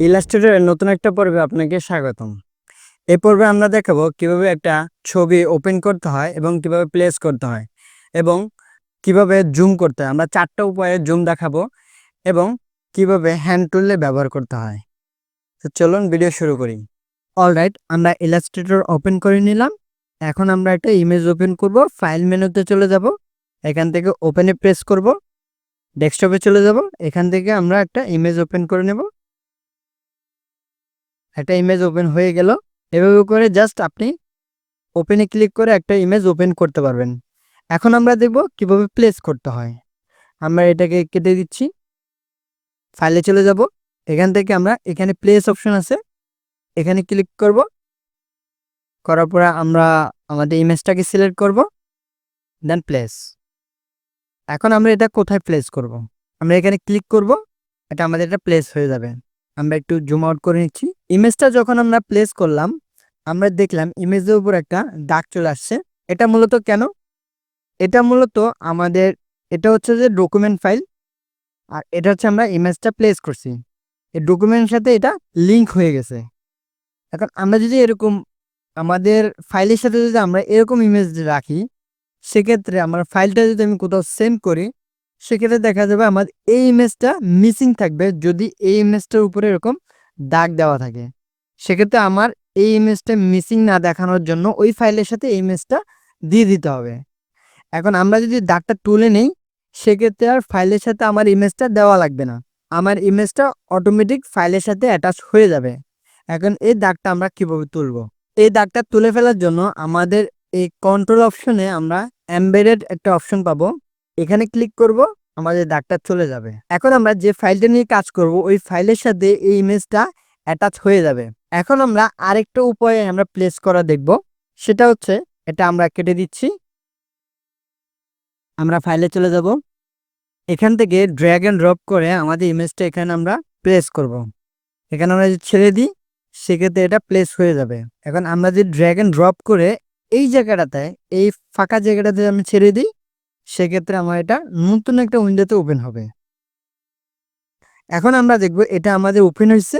ইলাস্ট্রেটরের নতুন একটা পর্বে আপনাকে স্বাগতম। এ পর্বে আমরা দেখাবো কীভাবে একটা ছবি ওপেন করতে হয় এবং কীভাবে প্লেস করতে হয় এবং কীভাবে জুম করতে হয়। আমরা চারটা উপায়ে জুম দেখাবো এবং কীভাবে হ্যান্ড টুলে ব্যবহার করতে হয়। তো চলুন ভিডিও শুরু করি। অলরাইট আমরা ইলাস্ট্রেটর ওপেন করে নিলাম। এখন আমরা একটা ইমেজ ওপেন করব। ফাইল মেনুতে চলে যাব। এখান থেকে ওপেনে প্রেস করব। ডেস্কটপে চলে যাব। এখান থেকে আমরা একটা ইমেজ ওপেন করে নেব। একটা ইমেজ ওপেন হয়ে গেল। এভাবে করে জাস্ট আপনি ওপেনে ক্লিক করে একটা ইমেজ ওপেন করতে পারবেন। এখন আমরা দেখব কীভাবে প্লেস করতে হয়। আমরা এটাকে কেটে দিচ্ছি। ফাইলে চলে যাব। এখান থেকে আমরা এখানে প্লেস অপশন আছে। এখানে ক্লিক করব। করার পরে আমরা আমাদের ইমেজটাকে সিলেক্ট করব। দেন প্লেস এখন আমরা এটা কোথায় প্লেস করব। আমরা এখানে ক্লিক করব। এটা আমাদের এটা প্লেস হয়ে যাবে। আমরা একটু জুম আউট করে নিচ্ছি। ইমেজটা যখন আমরা প্লেস করলাম, আমরা দেখলাম ইমেজের উপর একটা দাগ চলে আসছে। এটা মূলত কেন? এটা মূলত আমাদের, এটা হচ্ছে যে ডকুমেন্ট ফাইল আর এটা হচ্ছে আমরা ইমেজটা প্লেস করছি। এই ডকুমেন্টের সাথে এটা লিঙ্ক হয়ে গেছে। এখন আমরা যদি এরকম, আমাদের ফাইলের সাথে যদি আমরা এরকম ইমেজ রাখি, সেক্ষেত্রে আমার ফাইলটা যদি আমি কোথাও সেন্ড করি সেক্ষেত্রে দেখা যাবে আমার এই ইমেজটা মিসিং থাকবে যদি এই ইমেজটার উপরে এরকম দাগ দেওয়া থাকে। সেক্ষেত্রে আমার এই ইমেজটা মিসিং না দেখানোর জন্য ওই ফাইলের সাথে এই ইমেজটা দিয়ে দিতে হবে। এখন আমরা যদি দাগটা তুলে নেই, সেক্ষেত্রে আর ফাইলের সাথে আমার ইমেজটা দেওয়া লাগবে না। আমার ইমেজটা অটোমেটিক ফাইলের সাথে অ্যাটাচ হয়ে যাবে। এখন এই দাগটা আমরা কীভাবে তুলব? এই দাগটা তুলে ফেলার জন্য আমাদের এই কন্ট্রোল অপশনে আমরা এমবেডেড একটা অপশন পাবো। এখানে ক্লিক করব, আমাদের দাগটা চলে যাবে। এখন আমরা যে ফাইলটা নিয়ে কাজ করব, ওই ফাইলের সাথে এই ইমেজটা অ্যাটাচ হয়ে যাবে। এখন আমরা আরেকটা উপায়ে আমরা প্লেস করা দেখব। সেটা হচ্ছে, এটা আমরা কেটে দিচ্ছি। আমরা ফাইলে চলে যাব। এখান থেকে ড্র্যাগ অ্যান্ড ড্রপ করে আমাদের ইমেজটা এখানে আমরা প্লেস করব। এখানে আমরা যদি ছেড়ে দিই, সেক্ষেত্রে এটা প্লেস হয়ে যাবে। এখন আমরা যদি ড্র্যাগ অ্যান্ড ড্রপ করে এই জায়গাটাতে, এই ফাঁকা জায়গাটাতে আমি ছেড়ে দিই সেক্ষেত্রে আমার এটা নতুন একটা উইন্ডোতে ওপেন হবে। এখন আমরা দেখব এটা আমাদের ওপেন হয়েছে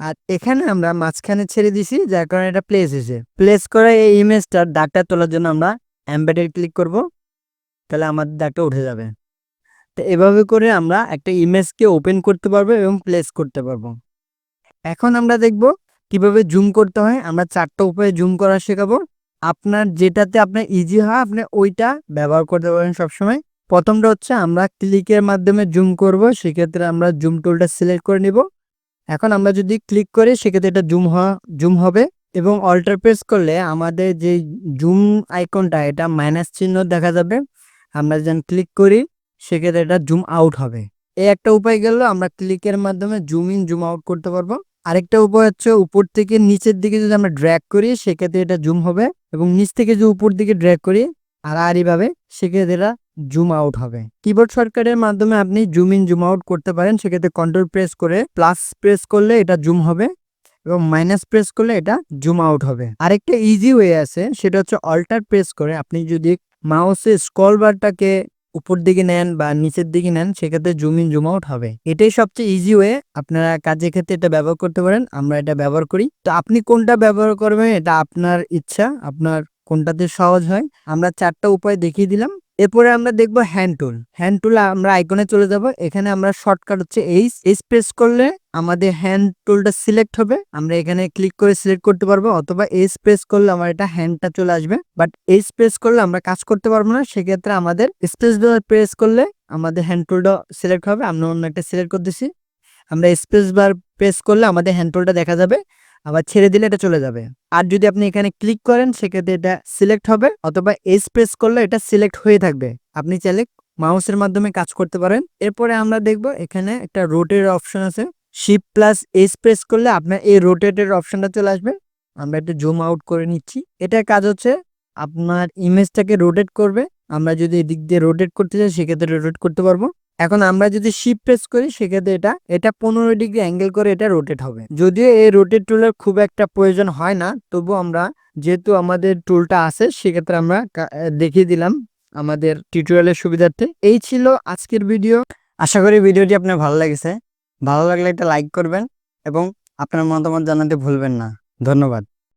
আর এখানে আমরা মাঝখানে ছেড়ে দিছি, যার কারণে এটা প্লেস হয়েছে প্লেস করা এই ইমেজটার দাগটা তোলার জন্য আমরা অ্যাম্বেডেড ক্লিক করব, তাহলে আমাদের দাগটা উঠে যাবে। তো এভাবে করে আমরা একটা ইমেজকে ওপেন করতে পারব এবং প্লেস করতে পারব। এখন আমরা দেখব কীভাবে জুম করতে হয়। আমরা চারটা উপায়ে জুম করা শেখাবো। আপনার যেটাতে আপনার ইজি হয়, আপনি ওইটা ব্যবহার করতে পারেন সবসময়। প্রথমটা হচ্ছে আমরা ক্লিকের মাধ্যমে জুম করব, সেক্ষেত্রে আমরা জুম টুলটা সিলেক্ট করে নিব। এখন আমরা যদি ক্লিক করি, সেক্ষেত্রে এটা জুম হওয়া জুম হবে। এবং অল্টার প্রেস করলে আমাদের যে জুম আইকনটা এটা মাইনাস চিহ্ন দেখা যাবে। আমরা যখন ক্লিক করি, সেক্ষেত্রে এটা জুম আউট হবে। এই একটা উপায় গেল, আমরা ক্লিকের মাধ্যমে জুম ইন জুম আউট করতে পারব। আরেকটা উপায় হচ্ছে, উপর থেকে নিচের দিকে যদি আমরা ড্র্যাগ করি, সেক্ষেত্রে এটা জুম হবে। এবং নিচ থেকে যে উপর দিকে ড্র্যাগ করি আর আড়াআড়িভাবে, সেক্ষেত্রে এরা জুম আউট হবে। কিবোর্ড শর্টকাটের মাধ্যমে আপনি জুম ইন জুম আউট করতে পারেন। সেক্ষেত্রে কন্ট্রোল প্রেস করে প্লাস প্রেস করলে এটা জুম হবে এবং মাইনাস প্রেস করলে এটা জুম আউট হবে। আরেকটা ইজি ওয়ে আছে, সেটা হচ্ছে অল্টার প্রেস করে। আপনি যদি মাউসে স্কল বারটাকে উপর দিকে নেন বা নিচের দিকে নেন, সেক্ষেত্রে জুম ইন জুম আউট হবে এটাই সবচেয়ে ইজি ওয়ে আপনারা কাজের ক্ষেত্রে এটা ব্যবহার করতে পারেন, আমরা এটা ব্যবহার করি। তো আপনি কোনটা ব্যবহার করবেন, এটা আপনার ইচ্ছা, আপনার কোনটাতে সহজ হয়, আমরা চারটা উপায় দেখিয়ে দিলাম। এরপরে আমরা দেখব হ্যান্ড টুল হ্যান্ড টুল আমরা আইকনে চলে যাব। এখানে আমরা শর্টকাট হচ্ছে এইচ এইচ প্রেস করলে আমাদের হ্যান্ড টুলটা সিলেক্ট হবে। আমরা এখানে ক্লিক করে সিলেক্ট করতে পারব অথবা এইচ প্রেস করলে আমার এটা হ্যান্ডটা চলে আসবে। বাট এইচ প্রেস করলে আমরা কাজ করতে পারব না। সেক্ষেত্রে আমাদের স্পেস বার প্রেস করলে আমাদের হ্যান্ড টুলটা সিলেক্ট হবে। আমরা অন্য একটা সিলেক্ট করতেছি। আমরা স্পেস বার প্রেস করলে আমাদের হ্যান্ড টুলটা দেখা যাবে। আবার ছেড়ে দিলে এটা চলে যাবে। আর যদি আপনি এখানে ক্লিক করেন, সেক্ষেত্রে এটা সিলেক্ট হবে, অথবা এস প্রেস করলে এটা সিলেক্ট হয়ে থাকবে। আপনি চাইলে মাউসের মাধ্যমে কাজ করতে পারেন। এরপরে আমরা দেখব এখানে একটা রোটের অপশন আছে। শিপ প্লাস এস প্রেস করলে আপনার এই রোটেটের অপশনটা চলে আসবে। আমরা একটু জুম আউট করে নিচ্ছি। এটার কাজ হচ্ছে আপনার ইমেজটাকে রোটেট করবে। আমরা যদি এদিক দিয়ে রোটেট করতে চাই, সেক্ষেত্রে রোটেট করতে পারব। এখন আমরা যদি শিপ প্রেস করি, সেক্ষেত্রে এটা এটা পনেরো ডিগ্রি অ্যাঙ্গেল করে এটা রোটেট হবে। যদিও এই রোটেট টুলের খুব একটা প্রয়োজন হয় না তবু আমরা যেহেতু আমাদের টুলটা আছে, সেক্ষেত্রে আমরা দেখিয়ে দিলাম আমাদের টিউটোরিয়ালের সুবিধার্থে। এই ছিল আজকের ভিডিও আশা করি ভিডিওটি আপনার ভালো লেগেছে। ভালো লাগলে একটা লাইক করবেন এবং আপনার মতামত জানাতে ভুলবেন না। ধন্যবাদ।